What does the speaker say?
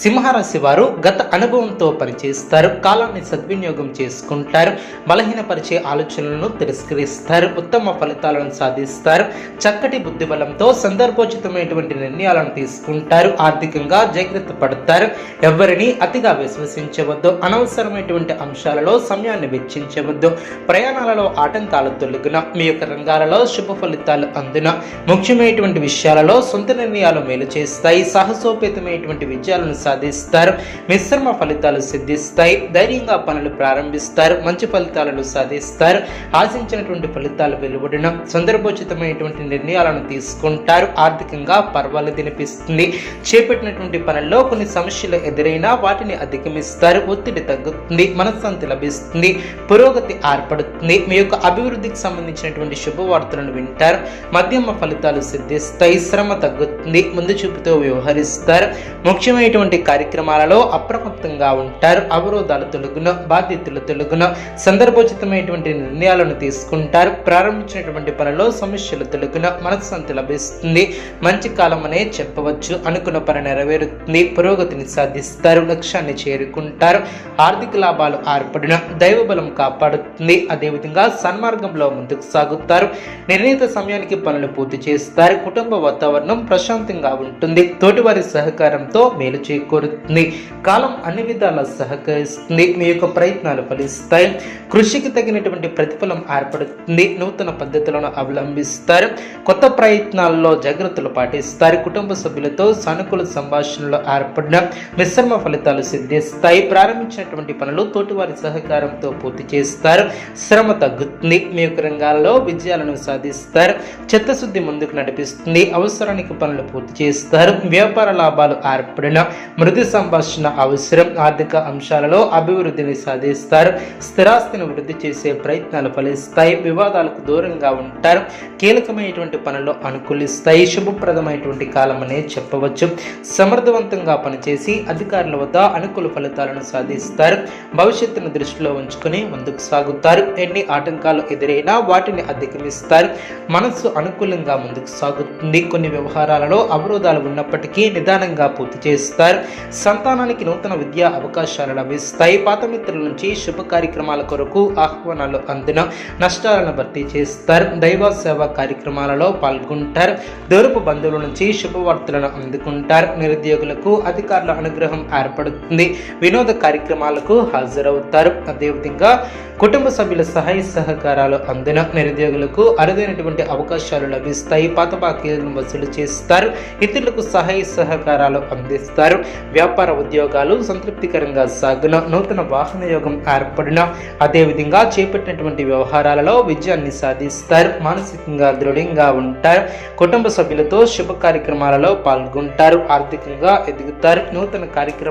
సింహరాశి వారు గత అనుభవంతో పనిచేస్తారు కాలాన్ని సద్వినియోగం చేసుకుంటారు బలహీనపరిచే ఆలోచనలను తిరస్కరిస్తారు ఉత్తమ ఫలితాలను సాధిస్తారు చక్కటి బుద్ధి బలంతో సందర్భోచితమైనటువంటి నిర్ణయాలను తీసుకుంటారు ఆర్థికంగా జాగ్రత్త పడతారు ఎవరిని అతిగా విశ్వసించవద్దు అనవసరమైనటువంటి అంశాలలో సమయాన్ని వెచ్చించవద్దు ప్రయాణాలలో ఆటంకాలు తొలగిన మీ యొక్క రంగాలలో శుభ ఫలితాలు అందున ముఖ్యమైనటువంటి విషయాలలో సొంత నిర్ణయాలు మేలు చేస్తాయి సాహసోపేతమైనటువంటి విజయాలను సాధిస్తారు. మిశ్రమ ఫలితాలు సిద్ధిస్తాయి. ధైర్యంగా పనులు ప్రారంభిస్తారు. మంచి ఫలితాలను సాధిస్తారు. ఆశించినటువంటి ఫలితాలు వెలువడిన సందర్భోచితమైనటువంటి నిర్ణయాలను తీసుకుంటారు. ఆర్థికంగా పర్వాలు తినిపిస్తుంది. చేపట్టినటువంటి పనుల్లో కొన్ని సమస్యలు ఎదురైనా వాటిని అధిగమిస్తారు. ఒత్తిడి తగ్గుతుంది. మనశ్శాంతి లభిస్తుంది. పురోగతి ఏర్పడుతుంది. మీ యొక్క అభివృద్ధికి సంబంధించినటువంటి శుభవార్తలను వింటారు. మధ్యమ ఫలితాలు సిద్ధిస్తాయి. శ్రమ తగ్గుతుంది. ముందు చూపుతో వ్యవహరిస్తారు. ముఖ్యమైనటువంటి కార్యక్రమాలలో అప్రమత్తంగా ఉంటారు. అవరోధాలు తొలగున బాధ్యతలు తొలగున సందర్భోచితమైనటువంటి నిర్ణయాలను తీసుకుంటారు. ప్రారంభించినటువంటి పనిలో సమస్యలు తొలగున మనశ్శాంతి లభిస్తుంది. మంచి కాలం అనే చెప్పవచ్చు. అనుకున్న పని నెరవేరుతుంది. పురోగతిని సాధిస్తారు. లక్ష్యాన్ని చేరుకుంటారు. ఆర్థిక లాభాలు ఏర్పడిన. దైవబలం కాపాడుతుంది. అదేవిధంగా సన్మార్గంలో ముందుకు సాగుతారు. నిర్ణీత సమయానికి పనులు పూర్తి చేస్తారు. కుటుంబ వాతావరణం ప్రశాంతంగా ఉంటుంది. తోటివారి సహకారంతో మేలు చేకూరుతుంది కాలం అన్ని విధాలా సహకరిస్తుంది. మీ యొక్క ప్రయత్నాలు ఫలిస్తాయి. కృషికి తగినటువంటి ప్రతిఫలం ఏర్పడుతుంది. నూతన పద్ధతులను అవలంబిస్తారు. కొత్త ప్రయత్నాల్లో జాగ్రత్తలు పాటిస్తారు. కుటుంబ సభ్యులతో సానుకూల సంభాషణలు ఏర్పడిన మిశ్రమ ఫలితాలు సిద్ధిస్తాయి. ప్రారంభించినటువంటి పనులు తోటివారి సహకారంతో పూర్తి చేస్తారు. శ్రమ తగ్గుతుంది. మీ యొక్క రంగాల్లో విజయాలను సాధిస్తారు. చిత్తశుద్ధి ముందుకు నడిపిస్తుంది. అవసరానికి పనులు పూర్తి చేస్తారు. వ్యాపార లాభాలు ఏర్పడిన మృదు సంభాషణ అవసరం. ఆర్థిక అంశాలలో అభివృద్ధిని సాధిస్తారు. స్థిరాస్తిని వృద్ధి చేసే ప్రయత్నాలు ఫలిస్తాయి. వివాదాలకు దూరంగా ఉంటారు. కీలకమైనటువంటి పనులు అనుకూలిస్తాయి. శుభప్రదమైనటువంటి కాలం అనే చెప్పవచ్చు. సమర్థవంతంగా పనిచేసి అధికారుల వద్ద అనుకూల ఫలితాలను సాధిస్తారు. భవిష్యత్తును దృష్టిలో ఉంచుకుని ముందుకు సాగుతారు. ఎన్ని ఆటంకాలు ఎదురైనా వాటిని అధిగమిస్తారు. మనస్సు అనుకూలంగా ముందుకు సాగుతుంది. కొన్ని వ్యవహారాలలో అవరోధాలు ఉన్నప్పటికీ నిదానంగా పూర్తి చేస్తారు. సంతానానికి నూతన విద్యా అవకాశాలు లభిస్తాయి పాతమిత్రుల నుంచి శుభ కార్యక్రమాల కొరకు ఆహ్వానాలు అందిన నష్టాలను భర్తీ చేస్తారు. దైవ సేవ కార్యక్రమాలలో పాల్గొంటారు. దూరపు బంధువుల నుంచి శుభవార్తలను అందుకుంటారు. నిరుద్యోగులకు అధికారుల అనుగ్రహం ఏర్పడుతుంది. వినోద కార్యక్రమాలకు హాజరవుతారు. అదేవిధంగా కుటుంబ సభ్యుల సహాయ సహకారాలు అందిన నిరుద్యోగులకు అరుదైనటువంటి అవకాశాలు లభిస్తాయి. పాత బాకీలను వసూలు చేస్తారు. ఇతరులకు సహాయ సహకారాలు అందిస్తారు. వ్యాపార ఉద్యోగాలు సంతృప్తికరంగా సాగున నూతన వాహన యోగం ఏర్పడిన అదేవిధంగా చేపట్టినటువంటి వ్యవహారాలలో విజయాన్ని సాధిస్తారు. మానసికంగా దృఢంగా ఉంటారు. కుటుంబ సభ్యులతో శుభ కార్యక్రమాలలో పాల్గొంటారు. ఆర్థికంగా ఎదుగుతారు. నూతన కార్యక్రమాలు